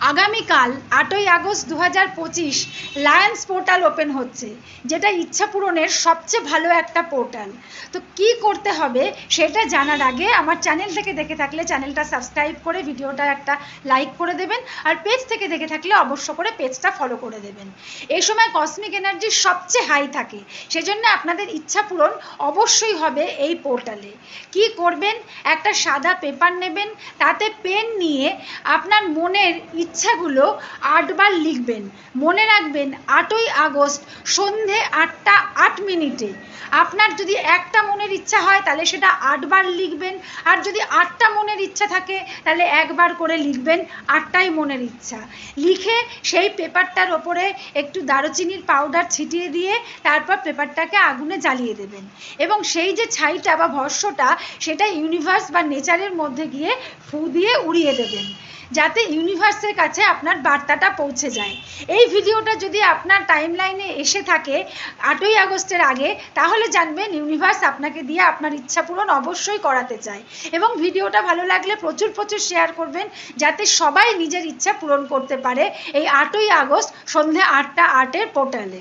আগামীকাল আটই আগস্ট দু হাজার পঁচিশ লায়ন্স পোর্টাল ওপেন হচ্ছে, যেটা ইচ্ছা পূরণের সবচেয়ে ভালো একটা পোর্টাল। তো কি করতে হবে সেটা জানার আগে আমার চ্যানেল থেকে দেখে থাকলে চ্যানেলটা সাবস্ক্রাইব করে ভিডিওটা একটা লাইক করে দেবেন, আর পেজ থেকে দেখে থাকলে অবশ্য করে পেজটা ফলো করে দেবেন। এই সময় কসমিক এনার্জি সবচেয়ে হাই থাকে, সেজন্য আপনাদের ইচ্ছা পূরণ অবশ্যই হবে এই পোর্টালে। কি করবেন? একটা সাদা পেপার নেবেন, তাতে পেন নিয়ে আপনার মনের ইচ্ছাগুলো আটবার লিখবেন। মনে রাখবেন, আটই আগস্ট সন্ধে আটটা আট মিনিটে। আপনার যদি একটা মনের ইচ্ছা হয়, তাহলে সেটা আটবার লিখবেন। আর যদি আটটা মনের ইচ্ছা থাকে, তাহলে একবার করে লিখবেন, আটটাই মনের ইচ্ছা। লিখে সেই পেপারটার ওপরে একটু দারুচিনির পাউডার ছিটিয়ে দিয়ে, তারপর পেপারটাকে আগুনে জ্বালিয়ে দেবেন। এবং সেই যে ছাইটা বা ভস্যটা, সেটা ইউনিভার্স বা নেচারের মধ্যে গিয়ে ফু দিয়ে উড়িয়ে দেবেন। যাতে ইউনিভার্সের কাছে আপনার বার্তাটা পৌঁছে যায়। এই ভিডিওটা যদি আপনার টাইম লাইনে এসে থাকে, আটই আগস্টের আগে, তাহলে জানবেন ইউনিভার্স আপনাকে দিয়ে আপনার ইচ্ছা পূরণ অবশ্যই করাতে চায়। এবং ভিডিওটা ভালো লাগলে প্রচুর প্রচুর শেয়ার করবেন, যাতে সবাই নিজের ইচ্ছা পূরণ করতে পারে এই আটই আগস্ট সন্ধে আটটা আটের পোর্টালে